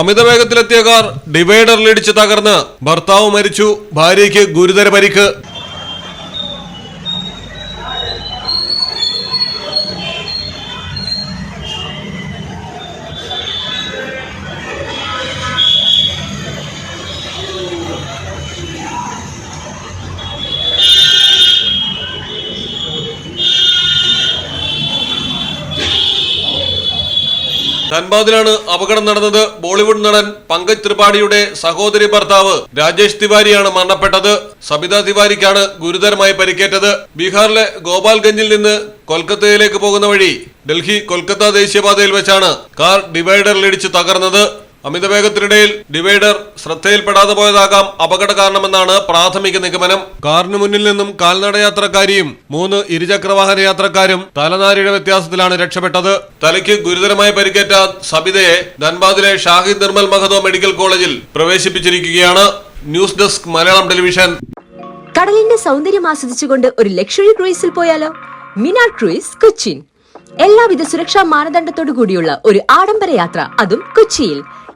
അമിതവേഗത്തിലെത്തിയ car ഡിവൈഡറിലിടിച്ച് തകർന്ന് ഭർത്താവ് മരിച്ചു ഭാര്യയ്ക്ക് ഗുരുതര പരിക്ക്. ധൻബാദിലാണ് അപകടം നടന്നത്. ബോളിവുഡ് നടൻ പങ്കജ് ത്രിപാഠിയുടെ സഹോദരി ഭർത്താവ് രാജേഷ് തിവാരിയാണ് മരണപ്പെട്ടത്. സബിത തിവാരിക്കാണ് ഗുരുതരമായി പരിക്കേറ്റത്. ബീഹാറിലെ ഗോപാൽഗഞ്ചിൽ നിന്ന് കൊൽക്കത്തയിലേക്ക് പോകുന്ന വഴി ഡൽഹി കൊൽക്കത്ത ദേശീയപാതയിൽ വെച്ചാണ് കാർ ഡിവൈഡറിലിടിച്ച് തകർന്നത്. അമിതവേഗത്തിനിടയിൽ ഡിവൈഡർ ശ്രദ്ധയിൽപ്പെടാതെ പോയതാകാം അപകട കാരണമെന്നാണ് പ്രാഥമിക നിഗമനം. കാറിന് മുന്നിൽ നിന്നും കാൽനട യാത്രക്കാരിയും മൂന്ന് ഇരുചക്രവാഹന യാത്രക്കാരും തലനാരിയുടെ വ്യത്യാസത്തിലാണ് രക്ഷപ്പെട്ടത്. തലയ്ക്ക് ഗുരുതരമായി പരിക്കേറ്റ സബിതയെ ധൻബാദിലെ ഷാഹിദ് നിർമ്മൽ മഹതോ മെഡിക്കൽ കോളേജിൽ പ്രവേശിപ്പിച്ചിരിക്കുകയാണ്. News desk Malayalam television. കടലിന്റെ സൗന്ദര്യം ആസ്വദിച്ചുകൊണ്ട് ഒരു ലക്ഷറി ക്രൂയിസിൽ പോയാലോ? മിനാർ ക്രൂയിസ് കൊച്ചിൻ എല്ലാവിധ സുരക്ഷാ മാനദണ്ഡത്തോടു കൂടിയുള്ള ഒരു ആഡംബര യാത്ര അതും കൊച്ചിയിൽ.